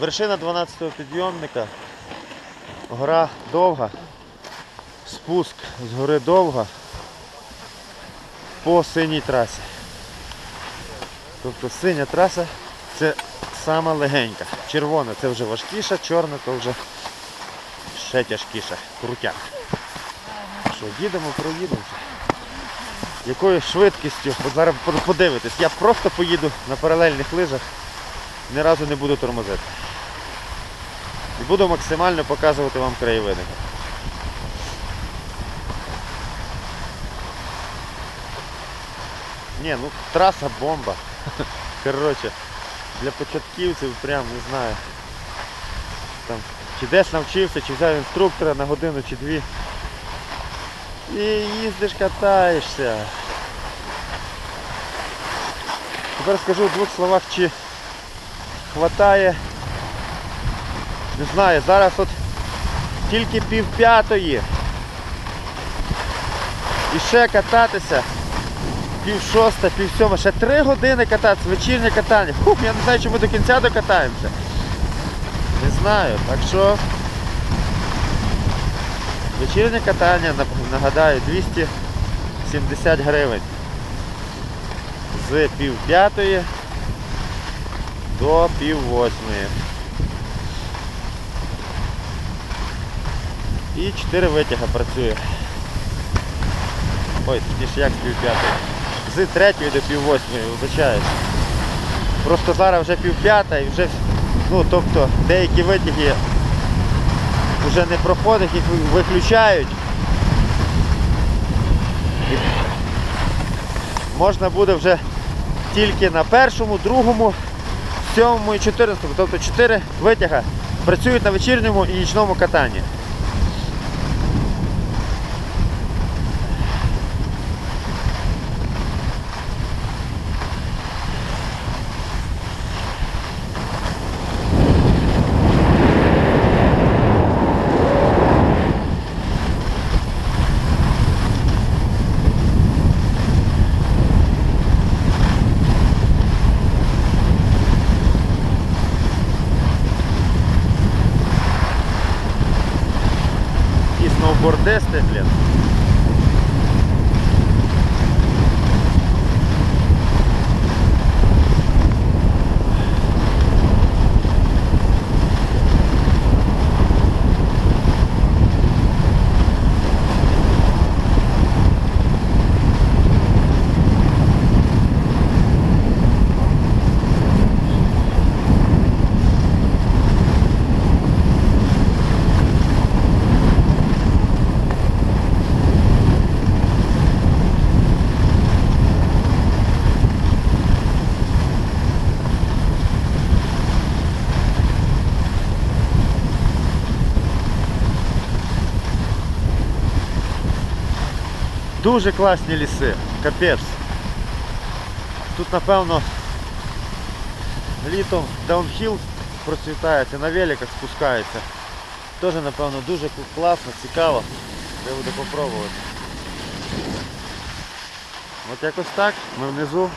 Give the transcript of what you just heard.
Вершина 12-го підйомника. Гора довга. Спуск з гори довга по синій трасі. Тобто синя траса це сама легенька. Червона це вже важкіша, чорна то вже ще тяжкіша. Крутяк. Що, їдемо, проїдемо. Якою швидкістю? Зараз по- подивитесь, я просто поїду на паралельних лижах, ні разу не буду тормозити. І буду максимально показувати вам краєвиди. Ні, ну траса бомба. Коротше, для початківців прям не знаю. Там, чи десь навчився, чи взяв інструктора на годину чи дві. І їздиш, катаєшся. Тепер скажу в двох словах, чи хватає. Не знаю, зараз от тільки пів п'ятої. І ще кататися. Пів шоста, пів сьома, ще три години кататися, вечірнє катання. Фух, я не знаю, чи ми до кінця докатаємося. Не знаю, так що вечірнє катання, нагадаю, 270 гривень. З пів п'ятої до пів восьмої. І 4 витяга працює. Ой, точніше як з пів п'ятої. З третьої до пів восьмої, вибачаюсь. Просто зараз вже пів п'ята і вже, ну тобто деякі витяги вже не проходять, їх виключають. І можна буде вже тільки на першому, другому, сьомому і чотирнадцятому. Тобто 4 витяга працюють на вечірньому і нічному катанні. І сноубордисти, Дуже класні ліси, капець. Тут напевно літом даунхіл процвітається, на великах спускається. Теж напевно дуже класно, цікаво. Треба буде попробувати. От якось так, ми внизу